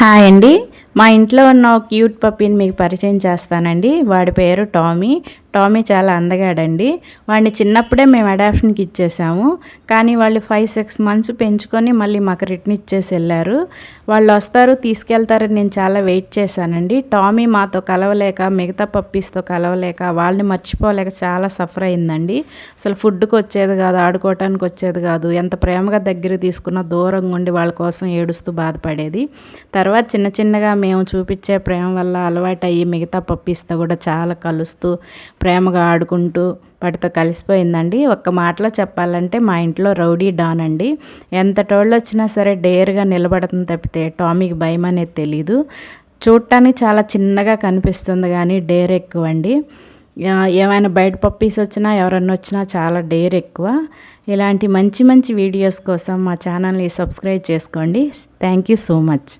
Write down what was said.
Hi అండి. మా ఇంట్లో ఉన్న ఒక క్యూట్ పప్పీని మీకు పరిచయం చేస్తానండి. వాడి పేరు టామీ. టామీ చాలా అందగాడండి. వాడిని చిన్నప్పుడే మేము అడాప్షన్కి ఇచ్చేసాము. కానీ వాళ్ళు ఫైవ్ సిక్స్ మంత్స్ పెంచుకొని మళ్ళీ మాకు రిటర్న్ ఇచ్చేసి వెళ్ళారు. వాళ్ళు వస్తారు తీసుకెళ్తారని నేను చాలా వెయిట్ చేశానండి. టామీ మాతో కలవలేక మిగతా పప్పీస్తో కలవలేక వాళ్ళని మర్చిపోలేక చాలా సఫర్ అయిందండి. అసలు ఫుడ్కి వచ్చేది కాదు ఆడుకోవటానికి వచ్చేది కాదు ఎంత ప్రేమగా దగ్గర తీసుకున్న దూరంగా ఉండి వాళ్ళ కోసం ఏడుస్తూ బాధపడేది. తర్వాత చిన్న చిన్నగా మేము చూపించే ప్రేమ వల్ల అలవాటు అయ్యి మిగతా పప్పీస్తో కూడా చాలా కలుస్తూ ప్రేమగా ఆడుకుంటూ వాటితో కలిసిపోయిందండి. ఒక్క మాటలో చెప్పాలంటే మా ఇంట్లో రౌడీ డాన్ అండి. ఎంత టోళ్ళు వచ్చినా సరే డేర్గా నిలబడుతుంది తప్పితే టామీకి భయం అనేది తెలీదు. చూడటానికి చాలా చిన్నగా కనిపిస్తుంది కానీ డేర్ ఎక్కువ అండి ఏమైనా బయట పప్పీస్ వచ్చినా ఎవరన్నా వచ్చినా చాలా డేర్ ఎక్కువ. ఇలాంటి మంచి మంచి వీడియోస్ కోసం మా ఛానల్ని సబ్స్క్రైబ్ చేసుకోండి. Thank you so much.